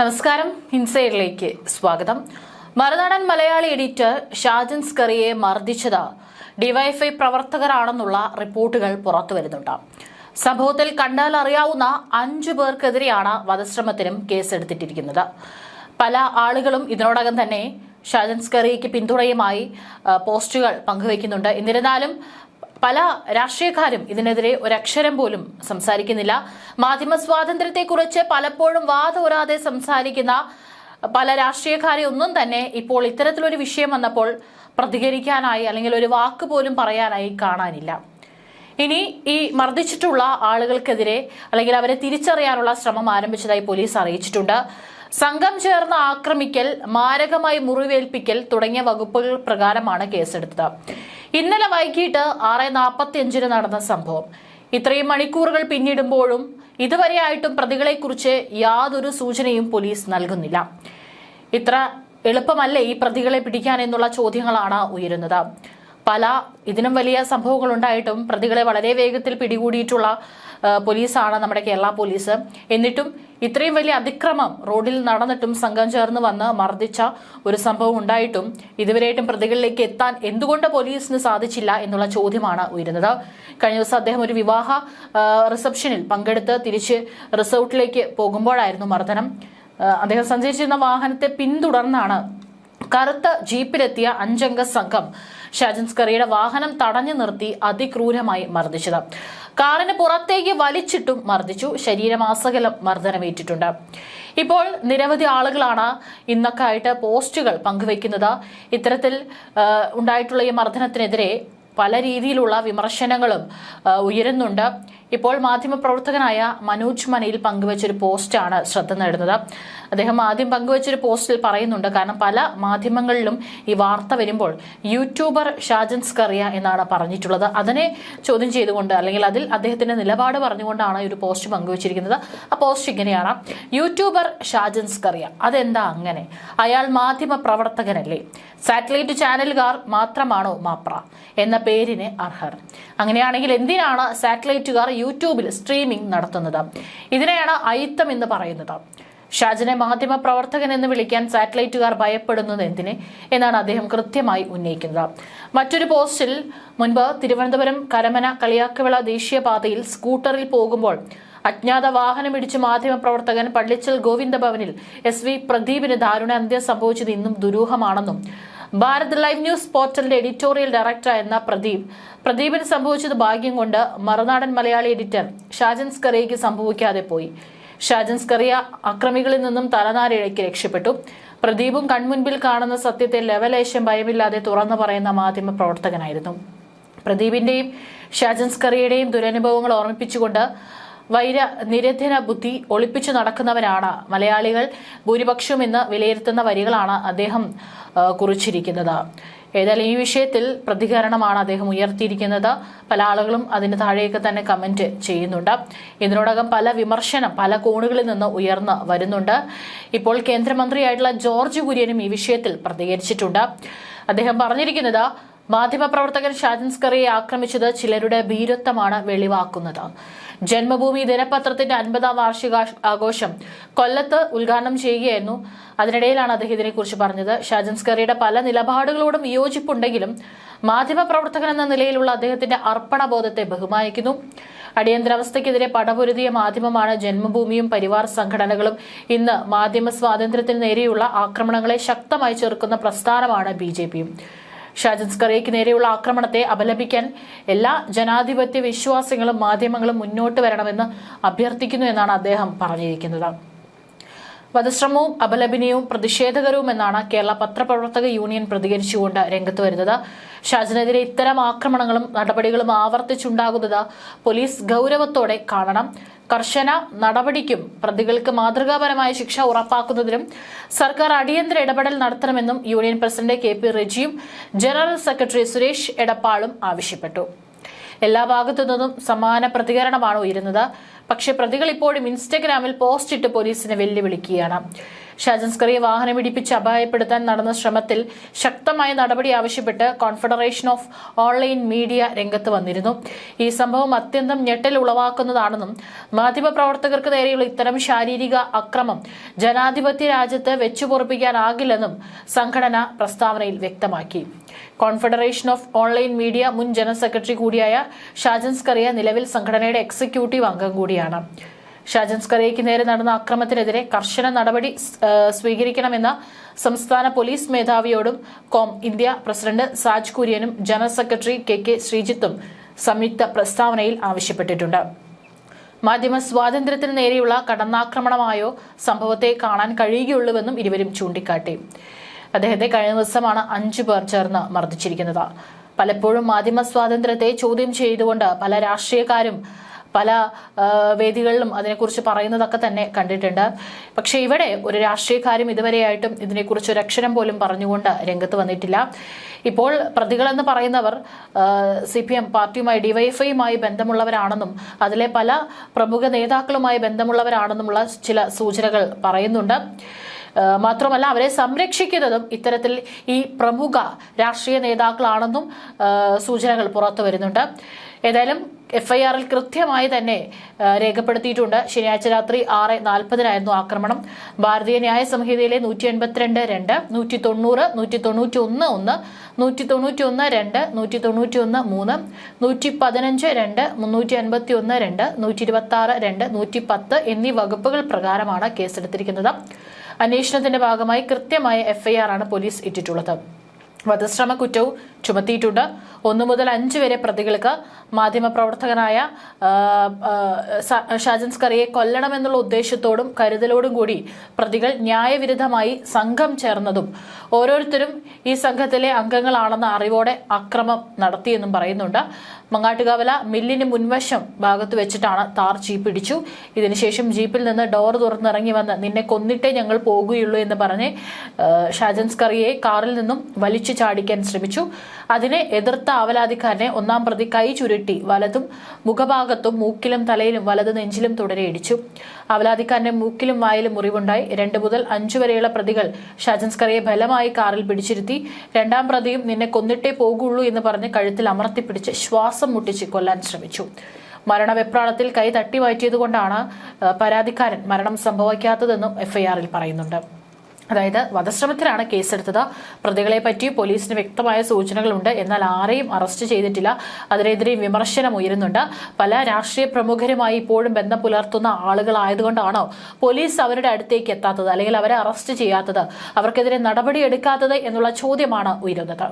നമസ്കാരം. ഇൻസൈഡിലേക്ക് സ്വാഗതം. മറുനാടൻ മലയാളി എഡിറ്റർ ഷാജൻ സ്കറിയെ മർദ്ദിച്ചത് ഡിവൈഫൈ പ്രവർത്തകരാണെന്നുള്ള റിപ്പോർട്ടുകൾ പുറത്തുവരുന്നുണ്ട് സംഭവത്തിൽ കണ്ടാൽ അറിയാവുന്ന അഞ്ചു പേർക്കെതിരെയാണ് വധശ്രമത്തിനും കേസെടുത്തിട്ടിരിക്കുന്നത്. പല ആളുകളും ഇതിനോടകം തന്നെ ഷാജൻ സ്കറിയയ്ക്ക് പിന്തുണയുമായി പോസ്റ്റുകൾ പങ്കുവയ്ക്കുന്നുണ്ട്. എന്നിരുന്നാലും പല രാഷ്ട്രീയക്കാരും ഇതിനെതിരെ ഒരക്ഷരം പോലും സംസാരിക്കുന്നില്ല. മാധ്യമ സ്വാതന്ത്ര്യത്തെക്കുറിച്ച് പലപ്പോഴും വാതോരാതെ സംസാരിക്കുന്ന പല രാഷ്ട്രീയക്കാരെ ഒന്നും തന്നെ ഇപ്പോൾ ഇത്തരത്തിലൊരു വിഷയം വന്നപ്പോൾ പ്രതികരിക്കാനായി അല്ലെങ്കിൽ ഒരു വാക്ക് പോലും പറയാനായി കാണാനില്ല. ഇനി ഈ മർദ്ദിച്ചിട്ടുള്ള ആളുകൾക്കെതിരെ അല്ലെങ്കിൽ അവരെ തിരിച്ചറിയാനുള്ള ശ്രമം ആരംഭിച്ചതായി പോലീസ് അറിയിച്ചിട്ടുണ്ട്. സംഘം ചേർന്ന് ആക്രമിക്കൽ മാരകമായി മുറിവേൽപ്പിക്കൽ തുടങ്ങിയ വകുപ്പുകൾ പ്രകാരമാണ് കേസെടുത്തത്. ഇന്നലെ വൈകിട്ട് ആറ് നാൽപ്പത്തി അഞ്ചിന് നടന്ന സംഭവം. ഇത്രയും മണിക്കൂറുകൾ പിന്നിടുമ്പോഴും ഇതുവരെയായിട്ടും പ്രതികളെക്കുറിച്ച് യാതൊരു സൂചനയും പോലീസ് നൽകുന്നില്ല. ഇത്ര എളുപ്പമല്ലേ ഈ പ്രതികളെ പിടിക്കാൻ എന്നുള്ള ചോദ്യങ്ങളാണ് ഉയരുന്നത്. പല ഇതിനും വലിയ സംഭവങ്ങൾ ഉണ്ടായിട്ടും പ്രതികളെ വളരെ വേഗത്തിൽ പിടികൂടിയിട്ടുള്ള പോലീസാണ് നമ്മുടെ കേരള പോലീസ്. എന്നിട്ടും ഇത്രയും വലിയ അതിക്രമം റോഡിൽ നടന്നിട്ടും സംഘം ചേർന്ന് വന്ന് മർദ്ദിച്ച ഒരു സംഭവം ഉണ്ടായിട്ടും ഇതുവരെയായിട്ടും പ്രതികളിലേക്ക് എത്താൻ എന്തുകൊണ്ട് പോലീസിന് സാധിച്ചില്ല എന്നുള്ള ചോദ്യമാണ് ഉയരുന്നത്. കഴിഞ്ഞ ദിവസം അദ്ദേഹം ഒരു വിവാഹ റിസപ്ഷനിൽ പങ്കെടുത്ത് തിരിച്ച് റിസോർട്ടിലേക്ക് പോകുമ്പോഴായിരുന്നു മർദ്ദനം. അദ്ദേഹം സഞ്ചരിച്ചിരുന്ന വാഹനത്തെ പിന്തുടർന്നാണ് കറുത്ത ജീപ്പിലെത്തിയ അഞ്ചംഗ സംഘം ഷാജൻ സ്കറിയുടെ വാഹനം തടഞ്ഞു നിർത്തി അതിക്രൂരമായി മർദ്ദിച്ചത്. കാറിന് പുറത്തേക്ക് വലിച്ചിട്ടും മർദ്ദിച്ചു. ശരീരമാസകലം മർദ്ദനമേറ്റിട്ടുണ്ട്. ഇപ്പോൾ നിരവധി ആളുകളാണ് ഇന്നൊക്കെ ആയിട്ട് പോസ്റ്റുകൾ പങ്കുവെക്കുന്നത് ഇത്തരത്തിൽ ഉണ്ടായിട്ടുള്ള ഈ മർദ്ദനത്തിനെതിരെ പല രീതിയിലുള്ള വിമർശനങ്ങളും ഉയരുന്നുണ്ട്. ഇപ്പോൾ മാധ്യമപ്രവർത്തകനായ മനോജ് മനയിൽ പങ്കുവച്ചൊരു പോസ്റ്റാണ് ശ്രദ്ധ നേടുന്നത്. അദ്ദേഹം ആദ്യം പങ്കുവച്ചൊരു പോസ്റ്റിൽ പറയുന്നുണ്ട് കാരണം പല മാധ്യമങ്ങളിലും ഈ വാർത്ത വരുമ്പോൾ യൂട്യൂബർ ഷാജൻ സ്കറിയ എന്നാണ് പറഞ്ഞിട്ടുള്ളത്. അതിനെ ചോദ്യം ചെയ്തുകൊണ്ട് അല്ലെങ്കിൽ അതിൽ അദ്ദേഹത്തിന്റെ നിലപാട് പറഞ്ഞുകൊണ്ടാണ് ഈ ഒരു പോസ്റ്റ് പങ്കുവച്ചിരിക്കുന്നത്. ആ പോസ്റ്റ് ഇങ്ങനെയാണ്. യൂട്യൂബർ ഷാജൻ സ്കറിയ അതെന്താ അങ്ങനെ? അയാൾ മാധ്യമ പ്രവർത്തകനല്ലേ സാറ്റലൈറ്റ് ചാനലുകാർ മാത്രമാണോ മാപ്ര എന്ന പേരിന് അർഹർ. അങ്ങനെയാണെങ്കിൽ എന്തിനാണ് സാറ്റലൈറ്റുകാർ യൂട്യൂബിൽ സ്ട്രീമിംഗ് നടത്തുന്നത്. ഇതിനെയാണ് അയിത്തം എന്ന് പറയുന്നത്. ഷാജിനെ മാധ്യമ പ്രവർത്തകൻ എന്ന് വിളിക്കാൻ സാറ്റലൈറ്റുകാർ ഭയപ്പെടുന്നത് എന്തിന് എന്നാണ് അദ്ദേഹം കൃത്യമായി ഉന്നയിക്കുന്നത്. മറ്റൊരു പോസ്റ്റിൽ മുൻപ് തിരുവനന്തപുരം കരമന കളിയാക്കവിള ദേശീയപാതയിൽ സ്കൂട്ടറിൽ പോകുമ്പോൾ അജ്ഞാത വാഹനമിടിച്ച് മാധ്യമപ്രവർത്തകൻ പള്ളിച്ചൽ ഗോവിന്ദഭവനിൽ എസ് വി പ്രദീപിന് ദാരുണ അന്ത്യം സംഭവിച്ചത് ഇന്നും ദുരൂഹമാണെന്നും ഭാരത് ലൈവ് ന്യൂസ് പോർട്ടലിന്റെ എഡിറ്റോറിയൽ ഡയറക്ടർ എന്ന പ്രദീപ്. പ്രദീപിന് സംഭവിച്ചത് ഭാഗ്യം കൊണ്ട് മറുനാടൻ മലയാളി എഡിറ്റർ ഷാജൻ സ്കറിയയ്ക്ക് സംഭവിക്കാതെ പോയി. ഷാജൻ സ്കറിയ അക്രമികളിൽ നിന്നും തലനാരിഴയ്ക്ക് രക്ഷപ്പെട്ടു. പ്രദീപും കൺമുൻപിൽ കാണുന്ന സത്യത്തെ ലവലേശം ഭയമില്ലാതെ തുറന്നു പറയുന്ന മാധ്യമ പ്രവർത്തകനായിരുന്നു. പ്രദീപിന്റെയും ഷാജൻ സ്കറിയുടെയും ദുരനുഭവങ്ങൾ ഓർമ്മിപ്പിച്ചുകൊണ്ട് വൈര നിരധന ബുദ്ധി ഒളിപ്പിച്ചു നടക്കുന്നവരാണ്. മലയാളികൾ ഭൂരിപക്ഷം എന്ന് വിലയിരുത്തുന്ന വരികളാണ് അദ്ദേഹം കുറിച്ചിരിക്കുന്നത്. ഏതായാലും ഈ വിഷയത്തിൽ പ്രതികരണമാണ് അദ്ദേഹം ഉയർത്തിയിരിക്കുന്നത്. പല ആളുകളും അതിന് താഴെയൊക്കെ തന്നെ കമന്റ് ചെയ്യുന്നുണ്ട്. ഇതിനോടകം പല വിമർശനം പല കോണുകളിൽ നിന്ന് ഉയർന്നു വരുന്നുണ്ട്. ഇപ്പോൾ കേന്ദ്രമന്ത്രിയായിട്ടുള്ള ജോർജ് കുര്യനും ഈ വിഷയത്തിൽ പ്രതികരിച്ചിട്ടുണ്ട്. അദ്ദേഹം പറഞ്ഞിരിക്കുന്നത് മാധ്യമപ്രവർത്തകൻ ഷാജൻ സ്കറിയെ ആക്രമിച്ചത് ചിലരുടെ ഭീരത്വമാണ് വെളിവാക്കുന്നത്. ജന്മഭൂമി ദിനപത്രത്തിന്റെ അൻപതാം വാർഷിക ആഘോഷം കൊല്ലത്ത് ഉദ്ഘാടനം ചെയ്യുകയായിരുന്നു. അതിനിടയിലാണ് അദ്ദേഹം ഇതിനെക്കുറിച്ച് പറഞ്ഞത്. ഷാജൻ സ്കറിയുടെ പല നിലപാടുകളോടും വിയോജിപ്പുണ്ടെങ്കിലും മാധ്യമപ്രവർത്തകൻ എന്ന നിലയിലുള്ള അദ്ദേഹത്തിന്റെ അർപ്പണബോധത്തെ ബഹുമാനിക്കുന്നു. അടിയന്തരാവസ്ഥയ്ക്കെതിരെ പടപൊരുതിയ മാധ്യമമാണ് ജന്മഭൂമിയും പരിവാർ സംഘടനകളും. ഇന്ന് മാധ്യമ സ്വാതന്ത്ര്യത്തിന് നേരെയുള്ള ആക്രമണങ്ങളെ ശക്തമായി ചെറുക്കുന്ന പ്രസ്ഥാനമാണ് ബി ഷാജൻ സ്കറിയയ്ക്ക് നേരെയുള്ള ആക്രമണത്തെ അപലപിക്കാൻ എല്ലാ ജനാധിപത്യ വിശ്വാസികളും മാധ്യമങ്ങളും മുന്നോട്ട് വരണമെന്ന് അഭ്യർത്ഥിക്കുന്നു എന്നാണ് അദ്ദേഹം പറഞ്ഞിരിക്കുന്നത്. വധശ്രമവും അപലപനീയവും പ്രതിഷേധകരവും എന്നാണ് കേരള പത്രപ്രവർത്തക യൂണിയൻ പ്രതികരിച്ചുകൊണ്ട് രംഗത്ത് വരുന്നത്. ഷാജിനെതിരെ ഇത്തരം ആക്രമണങ്ങളും നടപടികളും ആവർത്തിച്ചുണ്ടാകുന്നത് പോലീസ് ഗൗരവത്തോടെ കാണണം. കർശന നടപടിക്കും പ്രതികൾക്ക് മാതൃകാപരമായ ശിക്ഷ ഉറപ്പാക്കുന്നതിനും സർക്കാർ അടിയന്തര ഇടപെടൽ നടത്തണമെന്നും യൂണിയൻ പ്രസിഡന്റ് കെ പി റെജിയും ജനറൽ സെക്രട്ടറി സുരേഷ് എടപ്പാളും ആവശ്യപ്പെട്ടു. എല്ലാ ഭാഗത്തു നിന്നും സമാന പ്രതികരണമാണ് ഉയരുന്നത്. പക്ഷേ പ്രതികൾ ഇപ്പോഴും ഇൻസ്റ്റഗ്രാമിൽ പോസ്റ്റ് ഇട്ട് പോലീസിനെ വെല്ലുവിളിക്കുകയാണ്. ഷാജൻസ്കറിയെ വാഹനമിടിപ്പിച്ച് അപായപ്പെടുത്താൻ നടന്ന ശ്രമത്തിൽ ശക്തമായ നടപടി ആവശ്യപ്പെട്ട് കോൺഫെഡറേഷൻ ഓഫ് ഓൺലൈൻ മീഡിയ രംഗത്ത് വന്നിരുന്നു. ഈ സംഭവം അത്യന്തം ഞെട്ടൽ ഉളവാക്കുന്നതാണെന്നും മാധ്യമപ്രവർത്തകർക്ക് നേരെയുള്ള ഇത്തരം ശാരീരിക അക്രമം ജനാധിപത്യ രാജ്യത്ത് വെച്ചുപൊറപ്പിക്കാനാകില്ലെന്നും സംഘടന പ്രസ്താവനയിൽ വ്യക്തമാക്കി. കോൺഫെഡറേഷൻ ഓഫ് ഓൺലൈൻ മീഡിയ മുൻ ജനറൽ സെക്രട്ടറി കൂടിയായ ഷാജൻസ്കറിയ നിലവിൽ സംഘടനയുടെ എക്സിക്യൂട്ടീവ് അംഗം കൂടിയാണ്. ഷാജൻസ് കറിയയ്ക്ക് നേരെ നടന്ന അക്രമത്തിനെതിരെ കർശന നടപടി സ്വീകരിക്കണമെന്ന സംസ്ഥാന പോലീസ് മേധാവിയോടും കോം ഇന്ത്യ പ്രസിഡന്റ് സാജ് കുര്യനും ജനറൽ സെക്രട്ടറി കെ കെ ശ്രീജിത്തും സംയുക്ത പ്രസ്താവനയിൽ ആവശ്യപ്പെട്ടിട്ടുണ്ട്. മാധ്യമ സ്വാതന്ത്ര്യത്തിന് നേരെയുള്ള കടന്നാക്രമണമായോ സംഭവത്തെ കാണാൻ കഴിയുകയുള്ളൂവെന്നും ഇരുവരും ചൂണ്ടിക്കാട്ടി. അദ്ദേഹത്തെ കഴിഞ്ഞ ദിവസമാണ് അഞ്ചു പേർ ചേർന്ന് മർദ്ദിച്ചിരിക്കുന്നത്. പലപ്പോഴും മാധ്യമ സ്വാതന്ത്ര്യത്തെ ചോദ്യം ചെയ്തുകൊണ്ട് പല രാഷ്ട്രീയക്കാരും പല വേദികളിലും അതിനെക്കുറിച്ച് പറയുന്നതൊക്കെ തന്നെ കണ്ടിട്ടുണ്ട്. പക്ഷേ ഇവിടെ ഒരു രാഷ്ട്രീയക്കാരും ഇതുവരെയായിട്ടും ഇതിനെക്കുറിച്ച് ഒരു അക്ഷരം പോലും പറഞ്ഞുകൊണ്ട് രംഗത്ത് വന്നിട്ടില്ല. ഇപ്പോൾ പ്രതികളെന്ന് പറയുന്നവർ സി പി എം പാർട്ടിയുമായി ഡിവൈഎഫ്ഐയുമായി ബന്ധമുള്ളവരാണെന്നും അതിലെ പല പ്രമുഖ നേതാക്കളുമായി ബന്ധമുള്ളവരാണെന്നുമുള്ള ചില സൂചനകൾ പറയുന്നുണ്ട്. മാത്രമല്ല അവരെ സംരക്ഷിക്കുന്നതും ഇത്തരത്തിൽ ഈ പ്രമുഖ രാഷ്ട്രീയ നേതാക്കളാണെന്നും സൂചനകൾ പുറത്തു വരുന്നുണ്ട്. ഏതായാലും എഫ് ഐ ആറിൽ കൃത്യമായി തന്നെ രേഖപ്പെടുത്തിയിട്ടുണ്ട്. ശനിയാഴ്ച രാത്രി ആറ് നാൽപ്പതിനായിരുന്നു ആക്രമണം. ഭാരതീയ ന്യായ സംഹിതയിലെ നൂറ്റി എൺപത്തിരണ്ട് രണ്ട് നൂറ്റി തൊണ്ണൂറ് നൂറ്റി തൊണ്ണൂറ്റി ഒന്ന് ഒന്ന് നൂറ്റി തൊണ്ണൂറ്റി ഒന്ന് രണ്ട് നൂറ്റി തൊണ്ണൂറ്റി ഒന്ന് മൂന്ന് നൂറ്റി പതിനഞ്ച് രണ്ട് മുന്നൂറ്റി അൻപത്തി ഒന്ന് രണ്ട് നൂറ്റി ഇരുപത്തി ആറ് രണ്ട് നൂറ്റി പത്ത് എന്നീ വകുപ്പുകൾ പ്രകാരമാണ് കേസെടുത്തിരിക്കുന്നത്. അന്വേഷണത്തിന്റെ ഭാഗമായി കൃത്യമായ എഫ്ഐആർ ആണ് പോലീസ് ഇട്ടിട്ടുള്ളത്. വധശ്രമ കുറ്റവും ചുമത്തിയിട്ടുണ്ട്. ഒന്നു മുതൽ അഞ്ച് വരെ പ്രതികൾക്ക് മാധ്യമപ്രവർത്തകനായ ഷാജൻ സ്കറിയെ കൊല്ലണമെന്നുള്ള ഉദ്ദേശത്തോടും കരുതലോടും കൂടി പ്രതികൾ ന്യായവിരുദ്ധമായി സംഘം ചേർന്നതും ഓരോരുത്തരും ഈ സംഘത്തിലെ അംഗങ്ങളാണെന്ന അറിവോടെ അക്രമം നടത്തിയെന്നും പറയുന്നുണ്ട്. മങ്ങാട്ടുകാവല മില്ലിന് മുൻവശം ഭാഗത്ത് വെച്ചിട്ടാണ് താർ ജീപ്പ് ഇടിച്ചു ഇതിനുശേഷം ജീപ്പിൽ നിന്ന് ഡോർ തുറന്നിറങ്ങി വന്ന് നിന്നെ കൊന്നിട്ടേ ഞങ്ങൾ പോകുകയുള്ളൂ എന്ന് പറഞ്ഞ് ഷാജൻ സ്കറിയെ കാറിൽ നിന്നും വലിച്ചു ചാടിക്കാൻ ശ്രമിച്ചു. അതിനെ എതിർത്ത ആവലാതിക്കാരനെ ഒന്നാം പ്രതി കൈ ചുരുട്ടി വലതും മുഖഭാഗത്തും മൂക്കിലും തലയിലും വലത് നെഞ്ചിലും തുടരെ ഇടിച്ചു. അവലാതിക്കാരന്റെ മൂക്കിലും വായിലും മുറിവുണ്ടായി. രണ്ട് മുതൽ അഞ്ചു വരെയുള്ള പ്രതികൾ ഷാജൻസ്കറിയെ ബലമായി കാറിൽ പിടിച്ചിരുത്തി. രണ്ടാം പ്രതിയും നിന്നെ കൊന്നിട്ടേ പോകുള്ളൂ എന്ന് പറഞ്ഞ് കഴുത്തിൽ അമർത്തിപ്പിടിച്ച് ശ്വാസം മുട്ടിച്ച് കൊല്ലാൻ ശ്രമിച്ചു. മരണവെപ്രാളത്തിൽ കൈ തട്ടി മാറ്റിയതുകൊണ്ടാണ് പരാതിക്കാരൻ മരണം സംഭവിക്കാത്തതെന്നും എഫ്ഐആറിൽ പറയുന്നുണ്ട്. അതായത് വധശ്രമത്തിലാണ് കേസെടുത്തത്. പ്രതികളെ പറ്റി പോലീസിന് വ്യക്തമായ സൂചനകളുണ്ട്. എന്നാൽ ആരെയും അറസ്റ്റ് ചെയ്തിട്ടില്ല. അതിനെതിരെ വിമർശനം ഉയരുന്നുണ്ട്. പല രാഷ്ട്രീയ പ്രമുഖരുമായി ഇപ്പോഴും ബന്ധം പുലർത്തുന്ന ആളുകളായതുകൊണ്ടാണോ പോലീസ് അവരുടെ അടുത്തേക്ക് എത്താത്തത്? അല്ലെങ്കിൽ അവരെ അറസ്റ്റ് ചെയ്യാത്തത്? അവർക്കെതിരെ നടപടി എടുക്കാത്തത് എന്നുള്ള ചോദ്യമാണ് ഉയരുന്നത്.